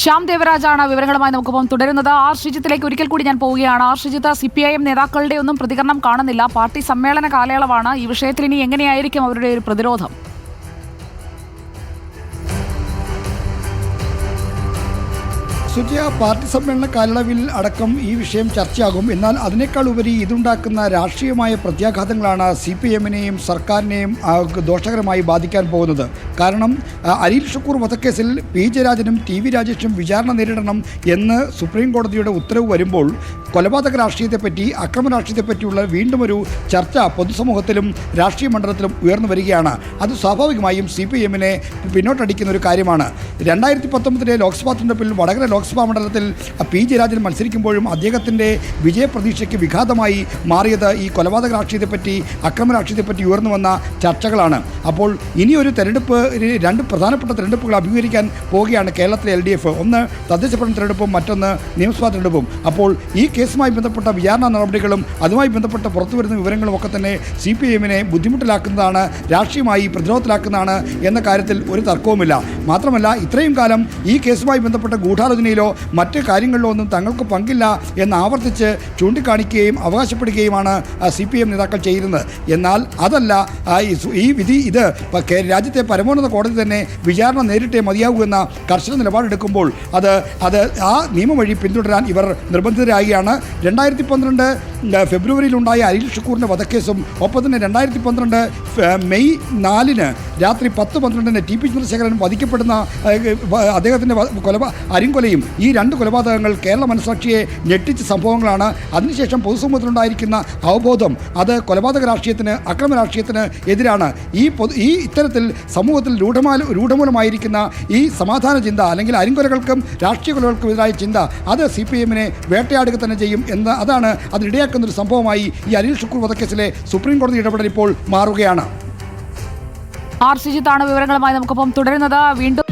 ശ്യാം ദേവരാജാണ് വിവരങ്ങളുമായി നമുക്കൊപ്പം തുടരുന്നത്. ആർ. ശ്രീജിത്തിലേക്ക് ഒരിക്കൽ കൂടി ഞാൻ പോവുകയാണ്. R. Sreejith C P I M നേതാക്കളുടെ ഒന്നും പ്രതികരണം കാണുന്നില്ല. പാർട്ടി സമ്മേളന കാലയളവാണ്. ഈ വിഷയത്തിൽ ഇനി എങ്ങനെയായിരിക്കും അവരുടെ ഒരു പ്രതിരോധം? സുജയ പാർട്ടി സമ്മേളന കാലയളവിൽ അടക്കം ഈ വിഷയം ചർച്ചയാകും. എന്നാൽ അതിനേക്കാൾ ഉപരി ഇതുണ്ടാക്കുന്ന രാഷ്ട്രീയമായ പ്രത്യാഘാതങ്ങളാണ് സി പി എമ്മിനെയും സർക്കാരിനെയും ദോഷകരമായി ബാധിക്കാൻ പോകുന്നത്. കാരണം അനിൽ ഷുക്കൂർ വധക്കേസിൽ പി ജയരാജനും ടി വി രാജേഷും വിചാരണ നേരിടണം എന്ന് സുപ്രീം കോടതിയുടെ ഉത്തരവ് വരുമ്പോൾ കൊലപാതക രാഷ്ട്രീയത്തെപ്പറ്റി അക്രമ രാഷ്ട്രീയത്തെപ്പറ്റിയുള്ള വീണ്ടും ഒരു ചർച്ച പൊതുസമൂഹത്തിലും രാഷ്ട്രീയ മണ്ഡലത്തിലും ഉയർന്നു വരികയാണ്. അത് സ്വാഭാവികമായും സി പി എമ്മിനെ പിന്നോട്ടടിക്കുന്ന ഒരു കാര്യമാണ്. രണ്ടായിരത്തി പത്തൊമ്പതിലെ ലോക്സഭാ തെരഞ്ഞെടുപ്പിൽ വടകര ലോക്സഭാ മണ്ഡലത്തിൽ പി ജയരാജൻ മത്സരിക്കുമ്പോഴും അദ്ദേഹത്തിന്റെ വിജയപ്രതീക്ഷയ്ക്ക് വിഘാതമായി മാറിയത് ഈ കൊലപാതക രാഷ്ട്രീയത്തെപ്പറ്റി അക്രമ രാഷ്ട്രീയത്തെപ്പറ്റി ഉയർന്നു വന്ന ചർച്ചകളാണ്. അപ്പോൾ ഇനിയൊരു തെരഞ്ഞെടുപ്പ് രണ്ട് പ്രധാനപ്പെട്ട തെരഞ്ഞെടുപ്പുകൾ അഭിമുഖീകരിക്കാൻ പോവുകയാണ് കേരളത്തിലെ എൽ ഡി എഫ്. ഒന്ന് തദ്ദേശ ഭരണ തെരഞ്ഞെടുപ്പും മറ്റൊന്ന് നിയമസഭാ തെരഞ്ഞെടുപ്പും. അപ്പോൾ ഈ കേസുമായി ബന്ധപ്പെട്ട വിചാരണ നടപടികളും അതുമായി ബന്ധപ്പെട്ട പുറത്തുവരുന്ന വിവരങ്ങളും ഒക്കെ തന്നെ സി പി എമ്മിനെ ബുദ്ധിമുട്ടിലാക്കുന്നതാണ് രാഷ്ട്രീയമായി പ്രതിരോധത്തിലാക്കുന്നതാണ് എന്ന കാര്യത്തിൽ ഒരു തർക്കവുമില്ല. മാത്രമല്ല ഇത്രയും കാലം ഈ കേസുമായി ബന്ധപ്പെട്ട ഗൂഢാലോചനയിലോ മറ്റ് കാര്യങ്ങളിലോ ഒന്നും തങ്ങൾക്ക് പങ്കില്ല എന്ന് ആവർത്തിച്ച് ചൂണ്ടിക്കാണിക്കുകയും അവകാശപ്പെടുകയുമാണ് സി പി എം നേതാക്കൾ ചെയ്യുന്നത്. എന്നാൽ അതല്ല ഈ വിധി ഇത് രാജ്യത്തെ പരമോന്നത കോടതി തന്നെ വിചാരണ നേരിട്ടേ മതിയാകൂ എന്ന കർശന നിലപാടെടുക്കുമ്പോൾ അത് അത് ആ നിയമം വഴി പിന്തുടരാൻ ഇവർ നിർബന്ധിതരാകുകയാണ് രണ്ടായിരത്തി പന്ത്രണ്ട് ഫെബ്രുവരിയിലുണ്ടായ അരിൽ ഷുക്കൂറിന്റെ വധക്കേസും ഒപ്പം തന്നെ രണ്ടായിരത്തി പന്ത്രണ്ട് മെയ് നാലിന് രാത്രി പത്ത് പന്ത്രണ്ടിന് ടി പി ചന്ദ്രശേഖരൻ വധിക്കപ്പെടുന്ന അദ്ദേഹത്തിന്റെ കൊലപാ അരിങ്കൊലയും ഈ രണ്ട് കൊലപാതകങ്ങൾ കേരള മനസാക്ഷിയെ ഞെട്ടിച്ച സംഭവങ്ങളാണ്. അതിനുശേഷം പൊതുസമൂഹത്തിലുണ്ടായിരിക്കുന്ന അവബോധം അത് കൊലപാതക രാഷ്ട്രീയത്തിന് അക്രമ രാഷ്ട്രീയത്തിന് എതിരാണ്. ഈ ഈ ഇത്തരത്തിൽ സമൂഹത്തിൽ രൂഢമാ രൂഢമൂലമായിരിക്കുന്ന ഈ സമാധാന ചിന്ത അല്ലെങ്കിൽ അരിങ്കൊലകൾക്കും രാഷ്ട്രീയ കൊലകൾക്കും എതിരായ ചിന്ത അത് സി പി എമ്മിനെ വേട്ടയാടുക തന്നെ ചെയ്യും എന്ന് അതാണ് അതിനിടയാക്കുന്ന ഒരു സംഭവമായി ഈ അനിൽ ഷുക്കൂർ വധക്കേസിലെ സുപ്രീം കോടതി ഇടപെടൽ ഇപ്പോൾ മാറുകയാണ്. ആർ ശ്രീജിത്താണ് വിവരങ്ങളുമായി നമുക്കൊപ്പം തുടരുന്നത്. വീണ്ടും